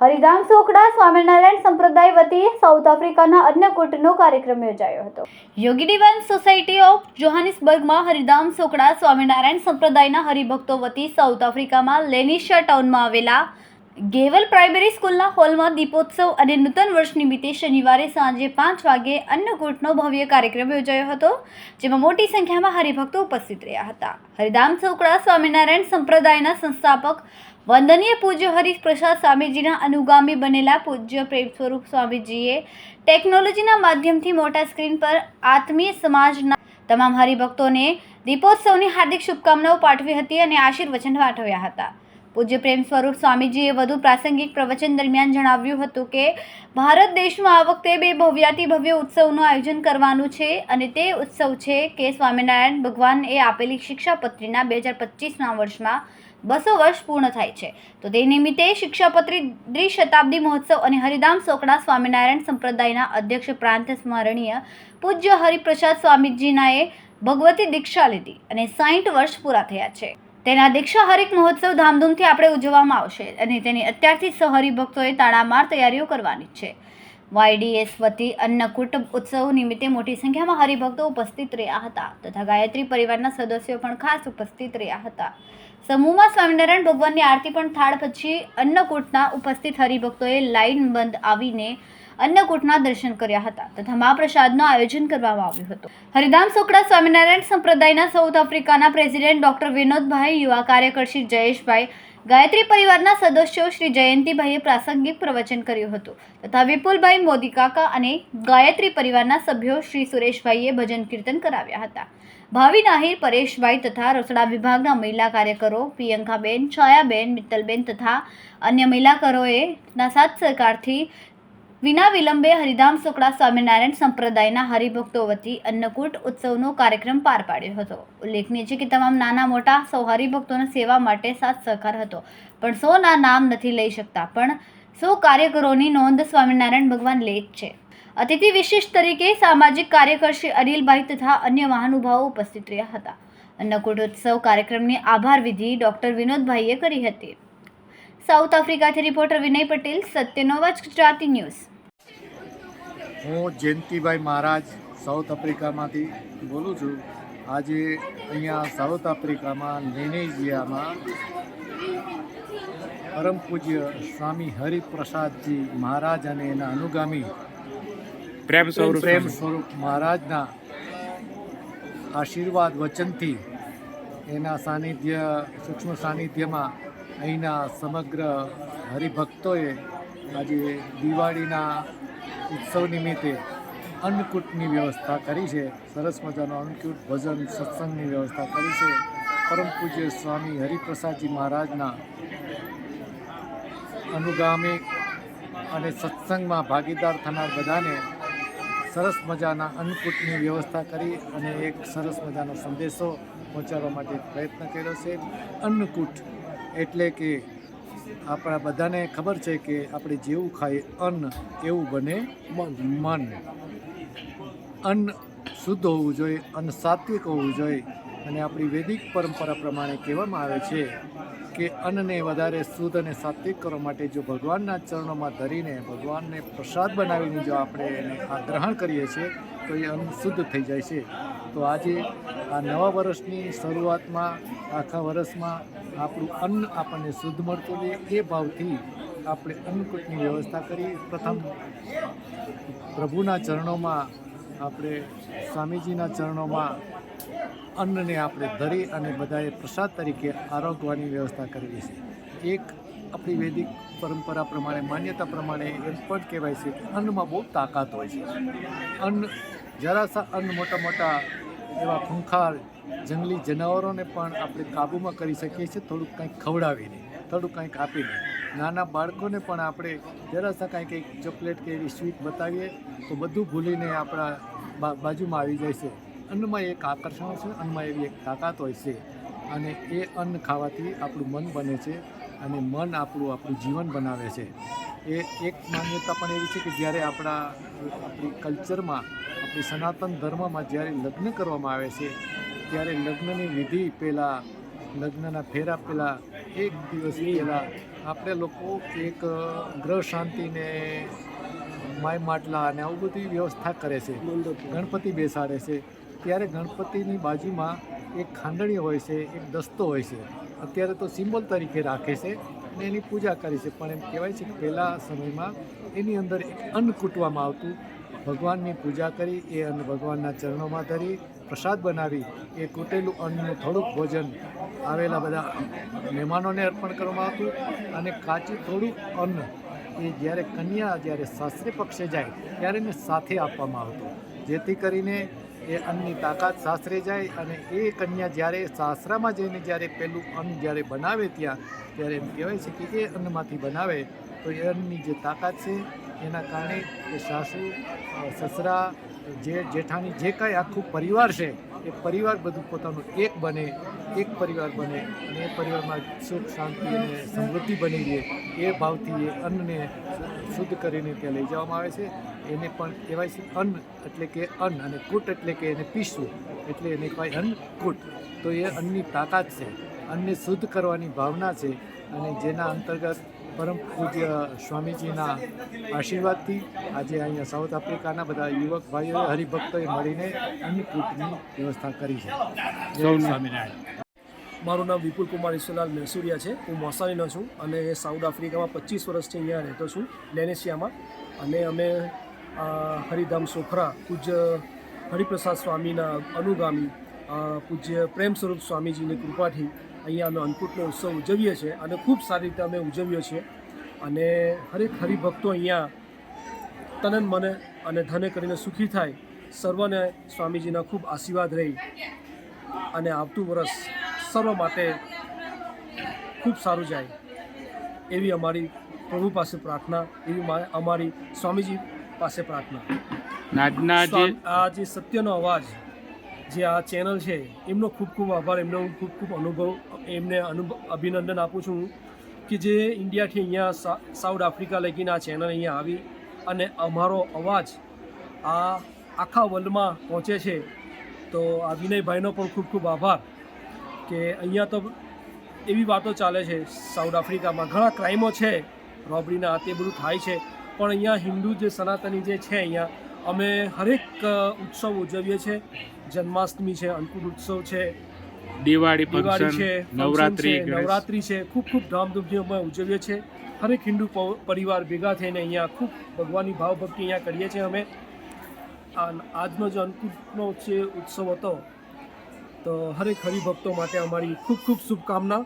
હરિધામ સોખડા સ્વામિનારાયણ સંપ્રદાય વતી સાઉથ આફ્રિકાના અન્નકૂટનો કાર્યક્રમ યોજાયો હતો. યોગીડીવન સોસાયટી ઓફ જોહાનિસબર્ગમાં હરિધામ સોખડા સ્વામિનારાયણ સંપ્રદાયના હરિભક્તો વતી સાઉથ આફ્રિકામાં લેનિશા ટાઉનમાં આવેલા ગેવલ પ્રાઇમરી સ્કૂલના હોલમાં દીપોત્સવ અને નૂતન વર્ષ નિમિત્તે શનિવારે સાંજે પાંચ વાગે અન્નકૂટનો ભવ્ય કાર્યક્રમ યોજાયો હતો, જેમાં મોટી સંખ્યામાં હરિભક્તો ઉપસ્થિત રહ્યા હતા. હરિધામ ચોકડા સ્વામિનારાયણ સંપ્રદાયના સંસ્થાપક વંદનીય પૂજ્ય હરિપ્રસાદ સ્વામીજીના અનુગામી બનેલા પૂજ્ય પ્રેમ સ્વરૂપ સ્વામીજીએ ટેકનોલોજીના માધ્યમથી મોટા સ્ક્રીન પર આત્મીય સમાજના તમામ હરિભક્તોને દીપોત્સવની હાર્દિક શુભકામનાઓ પાઠવી હતી અને આશીર્વચન પાઠવ્યા હતા. પૂજ્ય પ્રેમ સ્વરૂપ સ્વામીજીએ વધુ પ્રાસંગિક પ્રવચન દરમિયાન જણાવ્યું હતું કે, ભારત દેશમાં આ વખતે બે ભવ્યાતિ ભવ્ય ઉત્સવનું આયોજન કરવાનું છે અને તે ઉત્સવ છે કે સ્વામિનારાયણ ભગવાનએ આપેલી શિક્ષાપત્રીના બે હજાર પચીસના વર્ષમાં બસો વર્ષ પૂર્ણ થાય છે. તો તે નિમિત્તે શિક્ષાપત્રી દ્વિશતાબ્દી મહોત્સવ અને હરિધામ સોકડા સ્વામિનારાયણ સંપ્રદાયના અધ્યક્ષ પ્રાંત સ્મરણીય પૂજ્ય હરિપ્રસાદ સ્વામીજીનાએ ભગવતી દીક્ષા લીધી અને સાઠ વર્ષ પૂરા થયા છે. તેના દીક્ષા હરિક મહોત્સવ ધામધૂમથી આપણે ઉજવવામાં આવશે અને તેની અત્યારથી સહરી ભક્તોએ તાળામાર તૈયારીઓ કરવાની છે. વાયડીએસ વતી અન્નકૂટ ઉત્સવ નિમિત્તે મોટી સંખ્યામાં હરિભક્તો ઉપસ્થિત રહ્યા હતા તથા ગાયત્રી પરિવારના સદસ્યો પણ ખાસ ઉપસ્થિત રહ્યા હતા. સમૂહમાં સ્વામિનારાયણ ભગવાનની આરતી પણ થાળ પછી અન્નકૂટના ઉપસ્થિત હરિભક્તોએ લાઈન બંધ આવીને અન્નકૂટના દર્શન કર્યા હતા તથા મહાપ્રસાદનું આયોજન કરવામાં આવ્યું હતું. હરિધામ સોકડા સ્વામિનારાયણ સંપ્રદાયના સાઉથ આફ્રિકાના પ્રેસિડેન્ટ ડોક્ટર વિનોદભાઈ, યુવા કાર્યકર્શી જયેશભાઈ ગાયત્રી પરિવારના સદસ્યો શ્રી જયંતિભાઈએ પ્રાસંગિક પ્રવચન કર્યું હતું તથા વિપુલભાઈ મોદી કાકા અને ગાયત્રી પરિવારના સભ્યો શ્રી સુરેશભાઈએ ભજન કીર્તન કરાવ્યા હતા. ભાવિ નાહિર, પરેશભાઈ તથા રસોડા વિભાગના મહિલા કાર્યકરો, પ્રિયંકાબેન, છાયાબેન, મિત્તલબેન તથા અન્ય મહિલાકરોએ ના સાથ સહકારથી વિના વિલંબે હરિધામ સોકડા સ્વામિનારાયણ સંપ્રદાયના હરિભક્તો વતી અન્નકૂટ ઉત્સવનો કાર્યક્રમ પાર પાડ્યો હતો. ઉલ્લેખનીય છે કે તમામ નાના મોટા સૌ હરિભક્તોના સેવા માટે સાથ સહકાર હતો. પણ સૌના નામ નથી લઈ શકતા, પણ સૌ કાર્યકરોની નોંધ સ્વામિનારાયણ ભગવાન લે જ છે. અતિથિ વિશેષ તરીકે સામાજિક કાર્યકર શ્રી અનિલભાઈ તથા અન્ય મહાનુભાવો ઉપસ્થિત રહ્યા હતા. અન્નકૂટ ઉત્સવ કાર્યક્રમની આભાર વિધિ ડોક્ટર વિનોદભાઈએ કરી હતી. સાઉથ આફ્રિકાથી રિપોર્ટર વિનય પટેલ સત્યનોવાજ ગુજરાતી ન્યૂઝ. હું જયંતિભાઈ મહારાજ સાઉથ આફ્રિકામાંથી બોલું છું. આજે અહીંયા સાઉથ આફ્રિકામાં નેનેજિયામાં પરમ પૂજ્ય સ્વામી હરિપ્રસાદજી મહારાજ અને એના અનુગામી પ્રેમ સ્વરૂપ પ્રેમ સ્વરૂપ મહારાજના આશીર્વાદ વચનથી એના સાનિધ્ય સૂક્ષ્મ સાનિધ્યમાં અહીંના સમગ્ર હરિભક્તોએ આજે દિવાળીના ઉત્સવ નિમિત્તે અન્નકૂટની વ્યવસ્થા કરી છે. સરસ મજાનો અન્નકૂટ ભજન સત્સંગની વ્યવસ્થા કરી છે. પરમ પૂજ્ય સ્વામી હરિપ્રસાદજી મહારાજના અનુગામી અને સત્સંગમાં ભાગીદાર થનાર બધાને સરસ મજાના અન્નકૂટની વ્યવસ્થા કરી અને એક સરસ મજાનો સંદેશો પહોંચાડવા માટે પ્રયત્ન કર્યો છે. અન્નકૂટ એટલે કે આપણા બધાને ખબર છે કે આપણે જેવું ખાઈએ અન્ન એવું બને મન. અન્ન શુદ્ધ હોવું જોઈએ અન્ન સાત્વિક હોવું જોઈએ. અને આપણી વૈદિક પરંપરા પ્રમાણે કહેવામાં આવે છે કે અન્નને વધારે શુદ્ધ અને સાત્વિક કરવા માટે જો ભગવાનના ચરણોમાં ધરીને ભગવાનને પ્રસાદ બનાવીને જો આપણે એને આ ગ્રહણ કરીએ છીએ તો એ અન્ન શુદ્ધ થઈ જાય છે. તો આજે આ નવા વર્ષની શરૂઆતમાં, આખા વર્ષમાં આપણું અન્ન આપણને શુદ્ધ મળતું રહે એ ભાવથી આપણે અન્નકૂટની વ્યવસ્થા કરી. પ્રથમ, પ્રભુના ચરણોમાં આપણે, સ્વામીજીના ચરણોમાં અન્નને આપણે ધરી અને બધાએ પ્રસાદ તરીકે આરોગવાની વ્યવસ્થા કરવી છે. એક આપણી વૈદિક પરંપરા પ્રમાણે, માન્યતા પ્રમાણે એમ પણ કહેવાય છે કે અન્નમાં બહુ તાકાત હોય છે. અન્ન જરાસા અન્ન મોટા મોટા એવા ખૂંખાર જંગલી જનાવરોને પણ આપણે કાબૂમાં કરી શકીએ છીએ. થોડુંક કંઈક ખવડાવીને, થોડુંક કંઈક આપીને. નાના બાળકોને પણ આપણે જરાસા કાંઈક એક ચોકલેટ કે એવી સ્વીટ બતાવીએ તો બધું ભૂલીને આપણા બાજુમાં આવી જાય છે. અન્નમાં એક આકર્ષણ છે, અન્નમાં એવી એક તાકાત હોય છે. અને એ અન્ન ખાવાથી આપણું મન બને છે અને મન આપણું આપણું જીવન બનાવે છે. એ એક માન્યતા પણ એવી છે કે જ્યારે આપણા, આપણી કલ્ચરમાં આપણી સનાતન ધર્મમાં જ્યારે લગ્ન કરવામાં આવે છે, ત્યારે લગ્નની વિધિ પહેલાં, લગ્નના ફેરા પહેલાં, એક દિવસ પહેલાં આપણે લોકો એક ગ્રહ શાંતિને માય માટલા અને આવું બધી વ્યવસ્થા કરે છે. ગણપતિ બેસાડે છે. ત્યારે ગણપતિની બાજુમાં એક ખાંડણી હોય છે, એક દસ્તો હોય છે. અત્યારે તો સિમ્બોલ તરીકે રાખે છે અને એની પૂજા કરી છે. પણ એમ કહેવાય છે કે પહેલાં સમયમાં એની અંદર એક અન્ન કૂટવામાં આવતું. ભગવાનની પૂજા કરી, એ અન્ન ભગવાનના ચરણોમાં ધરી, પ્રસાદ બનાવી, એ કૂટેલું અન્નનું થોડુંક ભોજન આવેલા બધા મહેમાનોને અર્પણ કરવામાં આવતું અને કાચું થોડુંક અન્ન એ જ્યારે કન્યા જ્યારે સાસરે પક્ષે જાય, ત્યારે એને સાથે આપવામાં આવતું. જેથી કરીને એ અન્નની તાકાત સાસરે જાય અને એ કન્યા જ્યારે સાસરામાં જઈને જ્યારે પેલું અન્ન જ્યારે બનાવે ત્યાં, ત્યારે એમ કહેવાય છે કે એ અન્નમાંથી બનાવે. તો એ અન્નની જે તાકાત છે, એના કારણે એ સાસુ, સસરા, જે જેઠાણી, જે કાંઈ આખું પરિવાર છે, એ પરિવાર બધું પોતાનું એક બને, એક પરિવાર બને અને એ પરિવારમાં સુખ, શાંતિ અને સમૃદ્ધિ બની રહે. એ ભાવથી એ અન્નને શુદ્ધ કરીને ત્યાં લઈ જવામાં આવે છે. એને પણ કહેવાય છે અન્ન એટલે કે અન્ન અને કૂટ એટલે કે એને પીસવું એટલે એને કહેવાય અન્ન કૂટ. તો એ અન્નની તાકાત છે. અન્નને શુદ્ધ કરવાની ભાવના છે અને જેના અંતર્ગત પરમ પૂજ્ય સ્વામીજીના આશીર્વાદથી આજે અહીંયા સાઉથ આફ્રિકાના બધા યુવક ભાઈઓ હરિભક્તોએ મળીને અન્નકૂટની વ્યવસ્થા કરી છે. સ્વામિનારાયણ. મારું નામ વિપુલ કુમાર ઈશ્વરલાલ મેસુરિયા છે. હું મોસાલીનો છું અને સાઉથ આફ્રિકામાં પચીસ વર્ષથી અહીંયા રહેતો છું લેનેશિયામાં. અને અમે હરિધામ સોખરા પૂજ્ય હરિપ્રસાદ સ્વામીના અનુગામી પૂજ્ય પ્રેમ સ્વરૂપ સ્વામીજીની કૃપાથી અહીંયા અમે અન્નકૂટનો ઉત્સવ ઉજવીએ છીએ અને ખૂબ સારી રીતે અમે ઉજવીએ છીએ. અને હરેક હરિભક્તો અહીંયા તનન મને અને ધને કરીને સુખી થાય, સર્વને સ્વામીજીના ખૂબ આશીર્વાદ રહી અને આવતું વર્ષ સર્વ માટે ખૂબ સારું જાય. એવી અમારી પ્રભુ પાસે પ્રાર્થના, એવી અમારી સ્વામીજી પાસે પ્રાર્થના. આજના જે આ જે સત્યનો અવાજ જે આ ચેનલ છે એમનો ખૂબ ખૂબ આભાર એમનો હું ખૂબ ખૂબ અનુભવ એમને અનુભવ અભિનંદન આપું છું કે જે ઇન્ડિયાથી અહીંયા સાઉથ આફ્રિકા લગીને આ ચેનલ અહીંયા આવી અને અમારો અવાજ આ આખા વર્લ્ડમાં પહોંચે છે તો આ વિનયભાઈનો પણ ખૂબ ખૂબ આભાર કે અહીંયા તો એવી વાતો ચાલે છે સાઉથ આફ્રિકામાં. ઘણા ક્રાઇમો છે રોબરીના તે બધું થાય છે. પણ અહીંયા હિન્દુ જે સનાતની જે છે અહીંયા અમે હરેક ઉત્સવ ઉજવીએ છીએ. જન્માષ્ટમી છે અંકુર ઉત્સવ છે દિવાળી દિવાળી છે નવરાત્રી નવરાત્રી છે ખૂબ ખૂબ ધામધૂમથી અમે ઉજવીએ છીએ. હરેક હિન્દુ પરિવાર ભેગા થઈને અહીંયા ખૂબ ભગવાનની ભાવભક્તિ અહીંયા કરીએ છીએ અમે. આજનો જે અન્નકૂટનો જે ઉત્સવ હતો તો હરેક હરિભક્તો માટે અમારી ખૂબ ખૂબ શુભકામના.